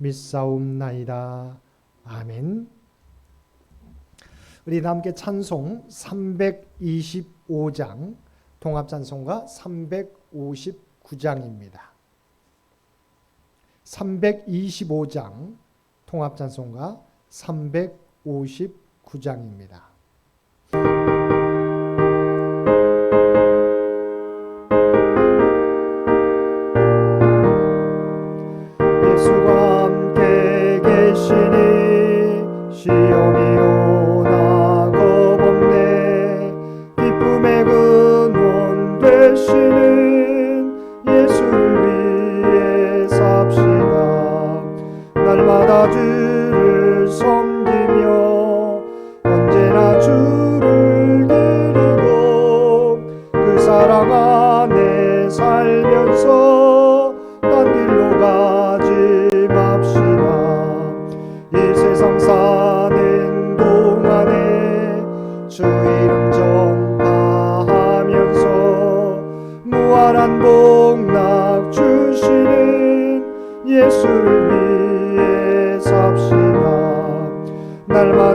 믿사옵나이다. 아멘. 우리 함께 찬송 325장 통합 찬송가 359장입니다. 325장 통합 찬송가 359장입니다. 되시는 예수를 위해 삽시다. 날마다 주를 섬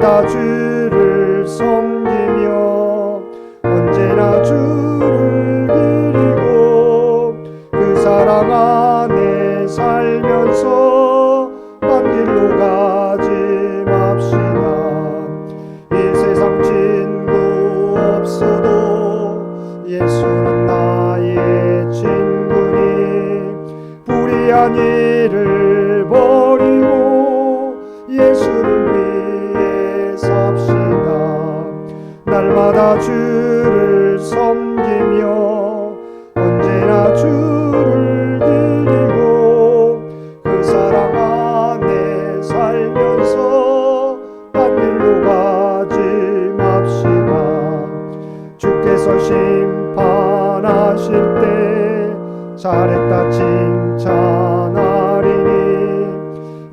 날마다 주를 섬기며 언제나 주를 드리고 그 사랑 안에 살면서 딴 길로 가지 맙시다. 이 세상 친구 없어도 예수는 나의 친구니 불의한 일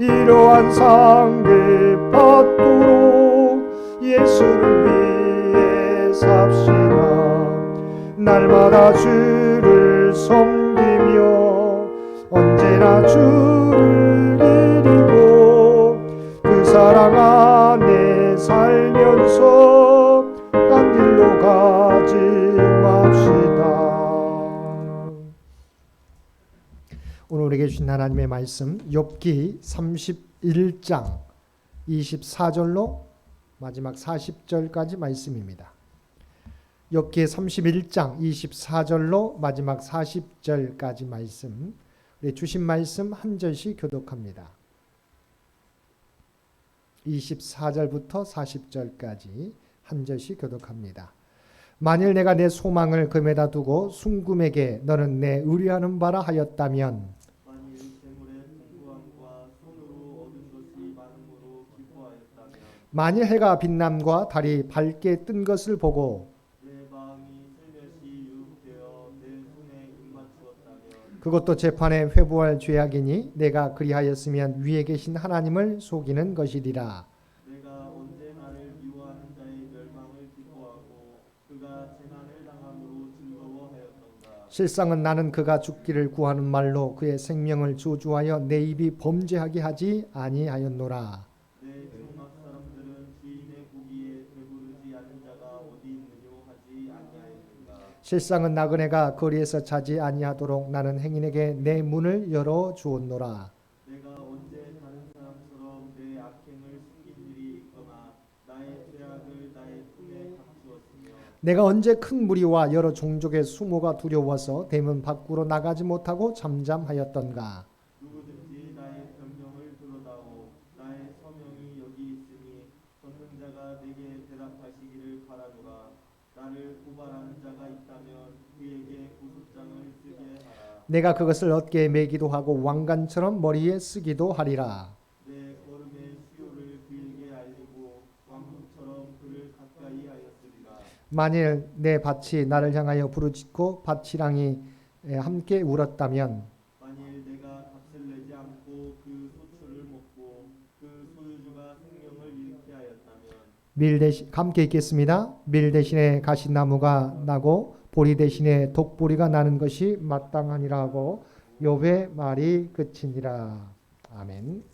이러한 상급 받도록 예수를 위해 삽시다. 날마다 주를 섬기며 언제나 주를 드리고 그 사랑 안에 살 우리에게 주신 하나님의 말씀 욥기 31장 24절로 마지막 40절까지 말씀입니다. 욥기 31장 24절로 마지막 40절까지 말씀 우리 주신 말씀 한 절씩 교독합니다. 24절부터 40절까지 한 절씩 교독합니다. 만일 내가 내 소망을 금에다 두고 순금에게 너는 내 의뢰하는 바라 하였다면 만일 해가 빛남과 달이 밝게 뜬 것을 보고 그것도 재판에 회부할 죄악이니 내가 그리하였으면 위에 계신 하나님을 속이는 것이리라. 내가 언제 나를 미워하는 자의 멸망을 기뻐하고 그가 재난을 당함으로 즐거워하였던가 실상은 나는 그가 죽기를 구하는 말로 그의 생명을 저주하여 내 입이 범죄하게 하지 아니하였노라. 실상은 나그네가 거리에서 자지 아니하도록 나는 행인에게 내 문을 열어 주었노라. 내가 언제 다른 사람처럼 내 악행을 숨긴 일이 있거나 나의 죄악을 나의 품에 감추었으며 내가 언제 큰 무리와 여러 종족의 수모가 두려워서 대문 밖으로 나가지 못하고 잠잠하였던가. 내가 그것을 어깨에 매기도 하고 왕관처럼 머리에 쓰기도 하리라 만일 내 밭이 나를 향하여 부르짖고 밭이랑이 에, 함께 울었다면 만일 내가 값을 내지 않고 그 소출을 먹고 그 소유주가 생명을 잃게 하였다면 밀 대신 함께 있겠습니다. 밀 대신에 가시나무가 나고 보리 대신에 독보리가 나는 것이 마땅하니라 하고 욥의 말이 끝이니라. 아멘.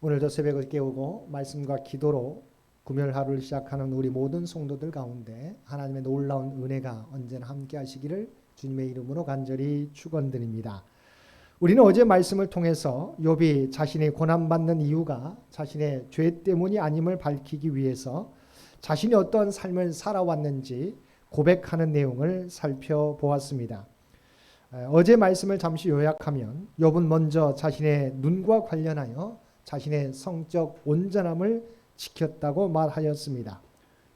오늘도 새벽을 깨우고 말씀과 기도로 구별 하루를 시작하는 우리 모든 성도들 가운데 하나님의 놀라운 은혜가 언제나 함께 하시기를 주님의 이름으로 간절히 축원드립니다. 우리는 어제 말씀을 통해서 욥이 자신이 고난 받는 이유가 자신의 죄 때문이 아님을 밝히기 위해서 자신이 어떤 삶을 살아왔는지 고백하는 내용을 살펴보았습니다. 에, 어제 말씀을 잠시 요약하면 욥은 먼저 자신의 눈과 관련하여 자신의 성적 온전함을 지켰다고 말하였습니다.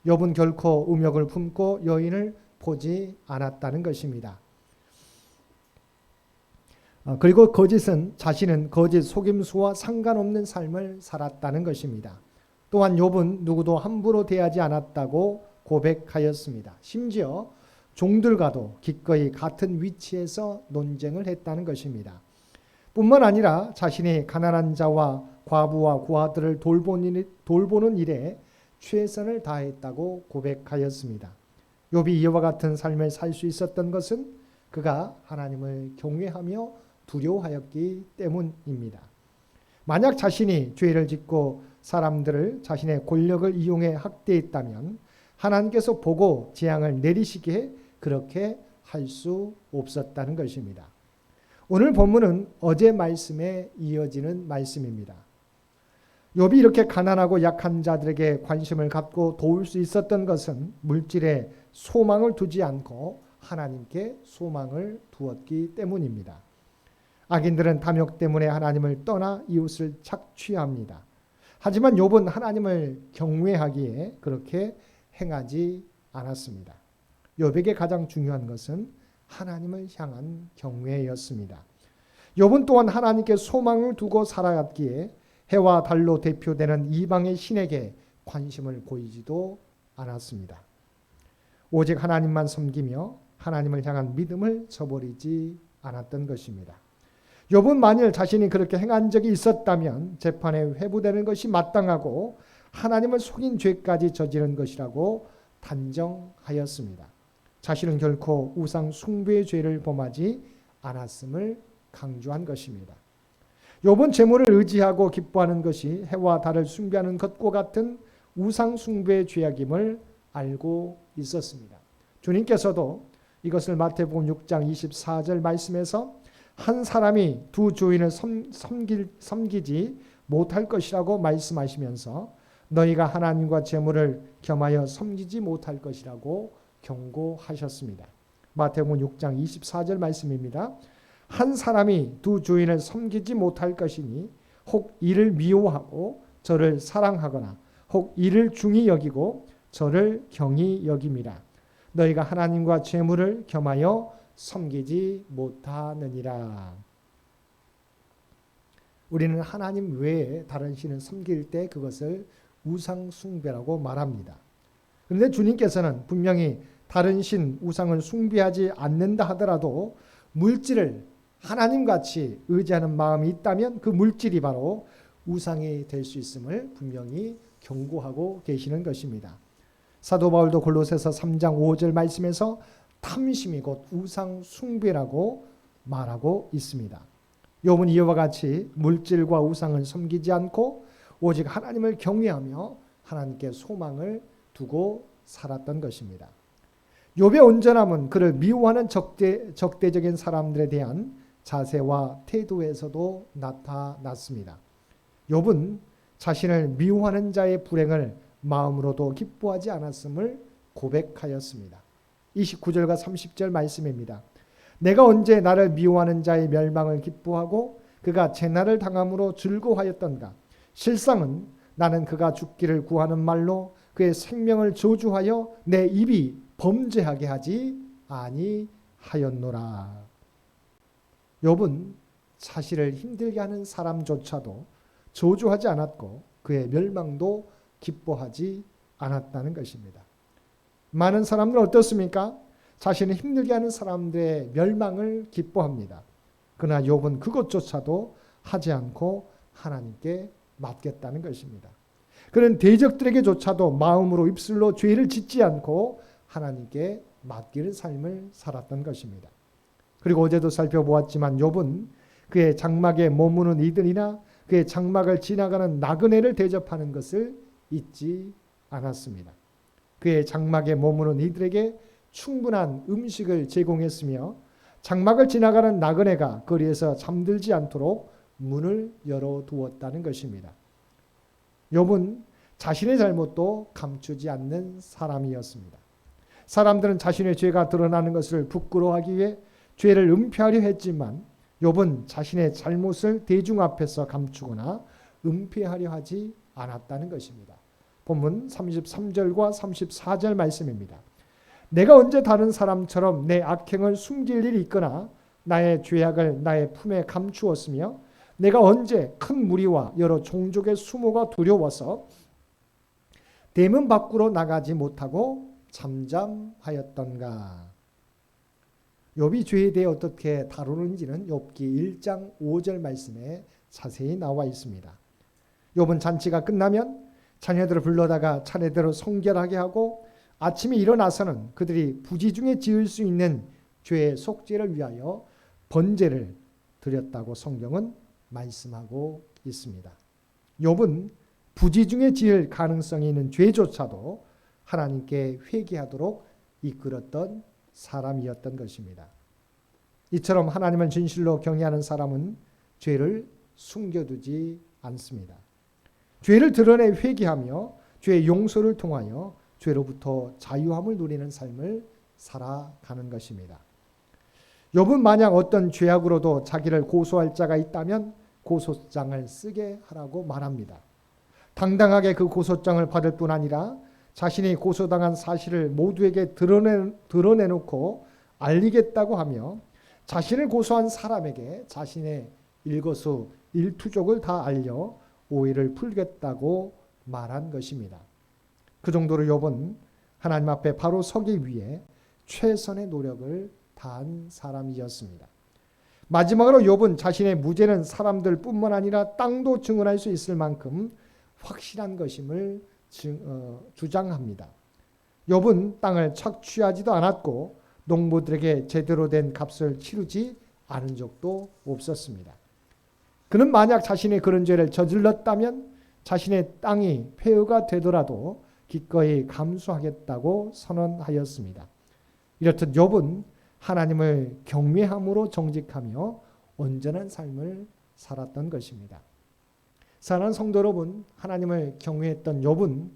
욥은 결코 음욕을 품고 여인을 보지 않았다는 것입니다. 어, 그리고 거짓은 자신은 거짓 속임수와 상관없는 삶을 살았다는 것입니다. 또한 욥은 누구도 함부로 대하지 않았다고 고백하였습니다. 심지어 종들과도 기꺼이 같은 위치에서 논쟁을 했다는 것입니다. 뿐만 아니라 자신이 가난한 자와 과부와 고아들을 돌보는, 일에 최선을 다했다고 고백하였습니다. 욥이 이와 같은 삶을 살 수 있었던 것은 그가 하나님을 경외하며 두려워하였기 때문입니다. 만약 자신이 죄를 짓고 사람들을 자신의 권력을 이용해 학대했다면 하나님께서 보고 재앙을 내리시기에 그렇게 할 수 없었다는 것입니다. 오늘 본문은 어제 말씀에 이어지는 말씀입니다. 욥이 이렇게 가난하고 약한 자들에게 관심을 갖고 도울 수 있었던 것은 물질에 소망을 두지 않고 하나님께 소망을 두었기 때문입니다. 악인들은 탐욕 때문에 하나님을 떠나 이웃을 착취합니다. 하지만 욥은 하나님을 경외하기에 그렇게 행하지 않았습니다. 욥에게 가장 중요한 것은 하나님을 향한 경외였습니다. 욥은 또한 하나님께 소망을 두고 살아갔기에 해와 달로 대표되는 이방의 신에게 관심을 보이지도 않았습니다. 오직 하나님만 섬기며 하나님을 향한 믿음을 저버리지 않았던 것입니다. 욥은 만일 자신이 그렇게 행한 적이 있었다면 재판에 회부되는 것이 마땅하고 하나님을 속인 죄까지 저지른 것이라고 단정하였습니다. 자신은 결코 우상 숭배의 죄를 범하지 않았음을 강조한 것입니다. 욥은 재물을 의지하고 기뻐하는 것이 해와 달을 숭배하는 것과 같은 우상 숭배의 죄악임을 알고 있었습니다. 주님께서도 이것을 마태복음 6장 24절 말씀에서 한 사람이 두 주인을 섬, 섬길, 섬기지 못할 것이라고 말씀하시면서 너희가 하나님과 재물을 겸하여 섬기지 못할 것이라고 경고하셨습니다. 마태복음 6장 24절 말씀입니다. 한 사람이 두 주인을 섬기지 못할 것이니 혹 이를 미워하고 저를 사랑하거나 혹 이를 중히 여기고 저를 경히 여김이라 너희가 하나님과 재물을 겸하여 섬기지 못하느니라. 우리는 하나님 외에 다른 신을 섬길 때 그것을 우상 숭배라고 말합니다. 그런데 주님께서는 분명히 다른 신 우상을 숭배하지 않는다 하더라도 물질을 하나님 같이 의지하는 마음이 있다면 그 물질이 바로 우상이 될 수 있음을 분명히 경고하고 계시는 것입니다. 사도 바울도 골로새서 3장 5절 말씀에서 탐심이 곧 우상 숭배라고 말하고 있습니다. 욥은 이와 같이 물질과 우상을 섬기지 않고 오직 하나님을 경외하며 하나님께 소망을 두고 살았던 것입니다. 욥의 온전함은 그를 미워하는 적대, 적대적인 사람들에 대한 자세와 태도에서도 나타났습니다. 욥은 자신을 미워하는 자의 불행을 마음으로도 기뻐하지 않았음을 고백하였습니다. 29절과 30절 말씀입니다. 내가 언제 나를 미워하는 자의 멸망을 기뻐하고 그가 재난을 당함으로 즐거워하였던가 실상은 나는 그가 죽기를 구하는 말로 그의 생명을 저주하여 내 입이 범죄하게 하지 아니하였노라. 욥은 자신을 힘들게 하는 사람조차도 저주하지 않았고 그의 멸망도 기뻐하지 않았다는 것입니다. 많은 사람들은 어떻습니까? 자신을 힘들게 하는 사람들의 멸망을 기뻐합니다. 그러나 욥은 그것조차도 하지 않고 하나님께 맡겼다는 것입니다. 그는 대적들에게조차도 마음으로 입술로 죄를 짓지 않고 하나님께 맡기는 삶을 살았던 것입니다. 그리고 어제도 살펴보았지만 욥은 그의 장막에 머무는 이들이나 그의 장막을 지나가는 나그네를 대접하는 것을 잊지 않았습니다. 그의 장막에 머무는 이들에게 충분한 음식을 제공했으며 장막을 지나가는 나그네가 거리에서 잠들지 않도록 문을 열어 두었다는 것입니다. 욥은 자신의 잘못도 감추지 않는 사람이었습니다. 사람들은 자신의 죄가 드러나는 것을 부끄러워하기 위해 죄를 은폐하려 했지만 욥은 자신의 잘못을 대중 앞에서 감추거나 은폐하려 하지 않았다는 것입니다. 본문 33절과 34절 말씀입니다. 내가 언제 다른 사람처럼 내 악행을 숨길 일이 있거나 나의 죄악을 나의 품에 감추었으며 내가 언제 큰 무리와 여러 종족의 수모가 두려워서 대문 밖으로 나가지 못하고 잠잠하였던가. 욥이 죄에 대해 어떻게 다루는지는 욥기 1장 5절 말씀에 자세히 나와 있습니다. 욥은 잔치가 끝나면 자녀들을 불러다가 차례대로 성결하게 하고 아침에 일어나서는 그들이 부지 중에 지을 수 있는 죄의 속죄를 위하여 번제를 드렸다고 성경은 말씀하고 있습니다. 욥은 부지 중에 지을 가능성이 있는 죄조차도 하나님께 회개하도록 이끌었던 사람이었던 것입니다. 이처럼 하나님을 진실로 경외하는 사람은 죄를 숨겨두지 않습니다. 죄를 드러내 회개하며 죄의 용서를 통하여 죄로부터 자유함을 누리는 삶을 살아가는 것입니다. 욥은 만약 어떤 죄악으로도 자기를 고소할 자가 있다면 고소장을 쓰게 하라고 말합니다. 당당하게 그 고소장을 받을 뿐 아니라 자신이 고소당한 사실을 모두에게 드러내, 드러내놓고 알리겠다고 하며 자신을 고소한 사람에게 자신의 일거수 일투족을 다 알려 오해를 풀겠다고 말한 것입니다. 그 정도로 욥은 하나님 앞에 바로 서기 위해 최선의 노력을 다한 사람이었습니다. 마지막으로 욥은 자신의 무죄는 사람들뿐만 아니라 땅도 증언할 수 있을 만큼 확실한 것임을 어, 주장합니다. 욥은 땅을 착취하지도 않았고 농부들에게 제대로 된 값을 치르지 않은 적도 없었습니다. 그는 만약 자신의 그런 죄를 저질렀다면 자신의 땅이 폐허가 되더라도 기꺼이 감수하겠다고 선언하였습니다. 이렇듯 욥은 하나님을 경외함으로 정직하며 온전한 삶을 살았던 것입니다. 사랑하는 성도 여러분, 하나님을 경외했던 욥은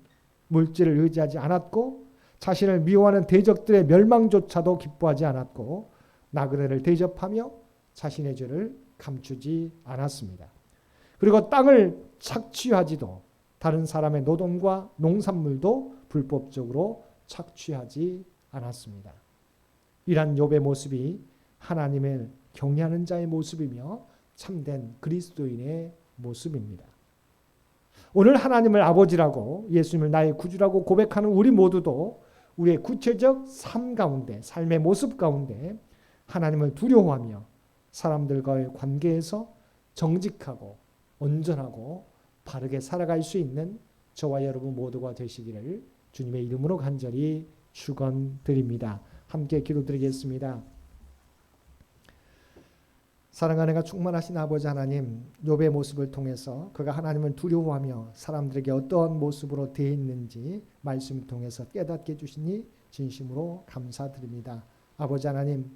물질을 의지하지 않았고 자신을 미워하는 대적들의 멸망조차도 기뻐하지 않았고 나그네를 대접하며 자신의 죄를 감추지 않았습니다. 그리고 땅을 착취하지도 다른 사람의 노동과 농산물도 불법적으로 착취하지 않았습니다. 이란 욥의 모습이 하나님을 경외하는 자의 모습이며 참된 그리스도인의 모습입니다. 오늘 하나님을 아버지라고 예수님을 나의 구주라고 고백하는 우리 모두도 우리의 구체적 삶 가운데 삶의 모습 가운데 하나님을 두려워하며 사람들과의 관계에서 정직하고 온전하고 바르게 살아갈 수 있는 저와 여러분 모두가 되시기를 주님의 이름으로 간절히 축원드립니다. 함께 기도드리겠습니다. 사랑하는 가 충만하신 아버지 하나님, 욥의 모습을 통해서 그가 하나님을 두려워하며 사람들에게 어떠한 모습으로 대했는지 말씀을 통해서 깨닫게 해주시니 진심으로 감사드립니다. 아버지 하나님,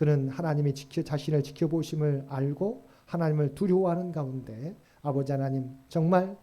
그는 하나님이 지켜 자신을 지켜보심을 알고 하나님을 두려워하는 가운데 아버지 하나님 정말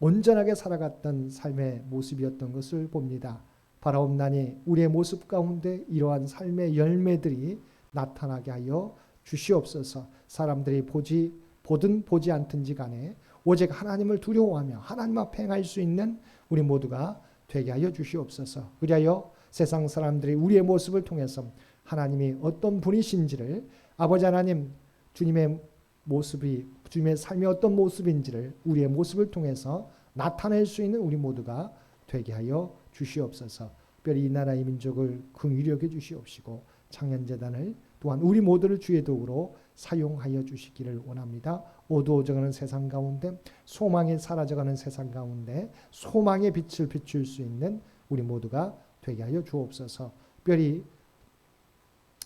온전하게 살아갔던 삶의 모습이었던 것을 봅니다. 바라옵나니 우리의 모습 가운데 이러한 삶의 열매들이 나타나게 하여 주시옵소서. 사람들이 보지 보든 보지 않든지 간에 오직 하나님을 두려워하며 하나님 앞에 행할 수 있는 우리 모두가 되게 하여 주시옵소서. 그리하여 세상 사람들이 우리의 모습을 통해서 하나님이 어떤 분이신지를 아버지 하나님 주님의 모습이 주님의 삶이 어떤 모습인지를 우리의 모습을 통해서 나타낼 수 있는 우리 모두가 되게 하여 주시옵소서. 특별히 이 나라의 민족을 긍휼히 여겨 주시옵시고 창현재단을 또한 우리 모두를 주의 도구로 사용하여 주시기를 원합니다. 어두워져가는 세상 가운데 소망이 사라져가는 세상 가운데 소망의 빛을 비출 수 있는 우리 모두가 되게 하여 주옵소서. 특별히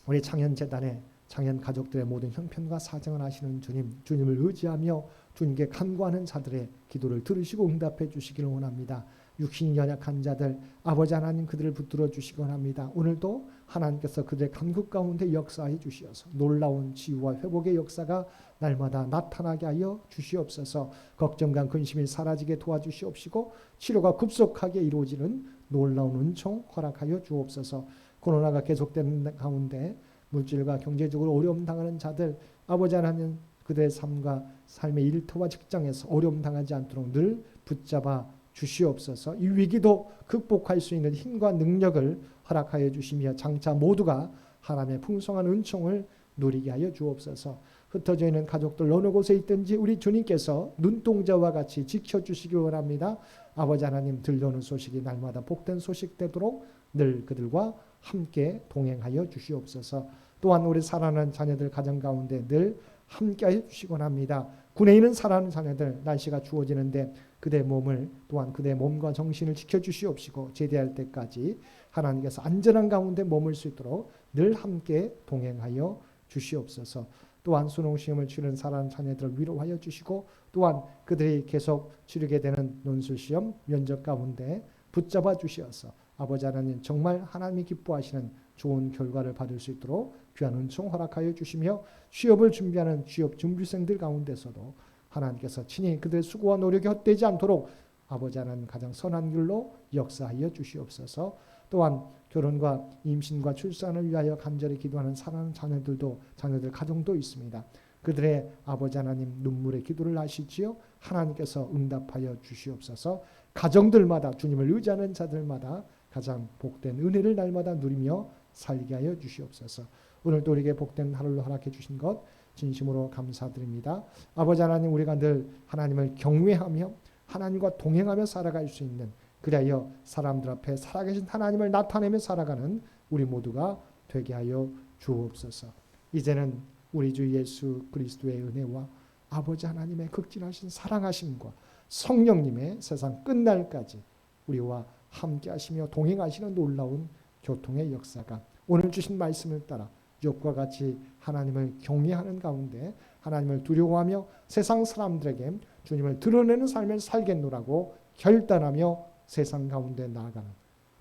우리 창현 재단의 창현 가족들의 모든 형편과 사정을 아시는 주님, 주님을 의지하며 주님께 간구하는 자들의 기도를 들으시고 응답해 주시기를 원합니다. 육신이 연약한 자들 아버지 하나님 그들을 붙들어 주시기 원합니다. 오늘도 하나님께서 그들의 간구 가운데 역사해 주시어서 놀라운 치유와 회복의 역사가 날마다 나타나게 하여 주시옵소서. 걱정과 근심이 사라지게 도와주시옵시고 치료가 급속하게 이루어지는 놀라운 은총 허락하여 주옵소서. 코로나가 계속되는 가운데 물질과 경제적으로 어려움 당하는 자들 아버지 하나님 그들의 삶과 삶의 일터와 직장에서 어려움 당하지 않도록 늘 붙잡아 주시옵소서. 이 위기도 극복할 수 있는 힘과 능력을 허락하여 주시며 장차 모두가 하나님의 풍성한 은총을 누리게 하여 주옵소서. 흩어져 있는 가족들 어느 곳에 있든지 우리 주님께서 눈동자와 같이 지켜 주시기 원합니다. 아버지 하나님 들려오는 소식이 날마다 복된 소식 되도록 늘 그들과 함께 동행하여 주시옵소서. 또한 우리 사랑하는 자녀들 가정 가운데 늘 함께하여 주시곤 합니다. 군에 있는 사랑하는 자녀들 날씨가 추워지는데 그대 몸을 또한 그대 몸과 정신을 지켜 주시옵시고 제대할 때까지 하나님께서 안전한 가운데 머물 수 있도록 늘 함께 동행하여 주시옵소서. 또한 수능 시험을 치는 사랑하는 자녀들을 위로하여 주시고 또한 그들이 계속 치르게 되는 논술 시험 면접 가운데 붙잡아 주시어서 아버지 하나님 정말 하나님이 기뻐하시는 좋은 결과를 받을 수 있도록 귀한 은총 허락하여 주시며 취업을 준비하는 취업 준비생들 가운데서도 하나님께서 친히 그들의 수고와 노력이 헛되지 않도록 아버지 하나님 가장 선한 길로 역사하여 주시옵소서. 또한 결혼과 임신과 출산을 위하여 간절히 기도하는 사랑하는 자녀들도 자녀들 가정도 있습니다. 그들의 아버지 하나님 눈물의 기도를 아시지요. 하나님께서 응답하여 주시옵소서. 가정들마다 주님을 의지하는 자들마다 가장 복된 은혜를 날마다 누리며 살게 하여 주시옵소서. 오늘도 우리에게 복된 하루를 허락해 주신 것 진심으로 감사드립니다. 아버지 하나님 우리가 늘 하나님을 경외하며 하나님과 동행하며 살아갈 수 있는 그리하여 사람들 앞에 살아계신 하나님을 나타내며 살아가는 우리 모두가 되게 하여 주옵소서. 이제는 우리 주 예수 그리스도의 은혜와 아버지 하나님의 극진하신 사랑하심과 성령님의 세상 끝날까지 우리와 함께 하시며 동행하시는 놀라운 교통의 역사가 오늘 주신 말씀을 따라 욥과 같이 하나님을 경외하는 가운데 하나님을 두려워하며 세상 사람들에게 주님을 드러내는 삶을 살겠노라고 결단하며 세상 가운데 나아가는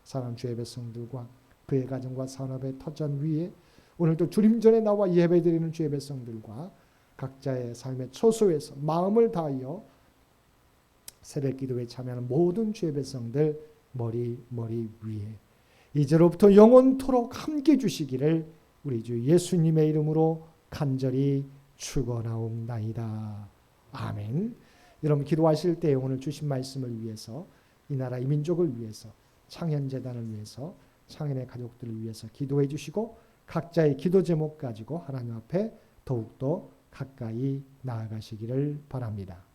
사랑 주의 백성들과 그의 가정과 산업의 터전 위에 오늘도 주님 전에 나와 예배드리는 주의 백성들과 각자의 삶의 초소에서 마음을 다하여 새벽 기도에 참여하는 모든 주의 백성들 머리 머리 위에 이제로부터 영원토록 함께 주시기를 우리 주 예수님의 이름으로 간절히 축원하옵나이다. 아멘. 여러분 기도하실 때 오늘 주신 말씀을 위해서 이 나라 이 민족을 위해서 창현 재단을 위해서 창현의 가족들을 위해서 기도해 주시고 각자의 기도 제목 가지고 하나님 앞에 더욱더 가까이 나아가시기를 바랍니다.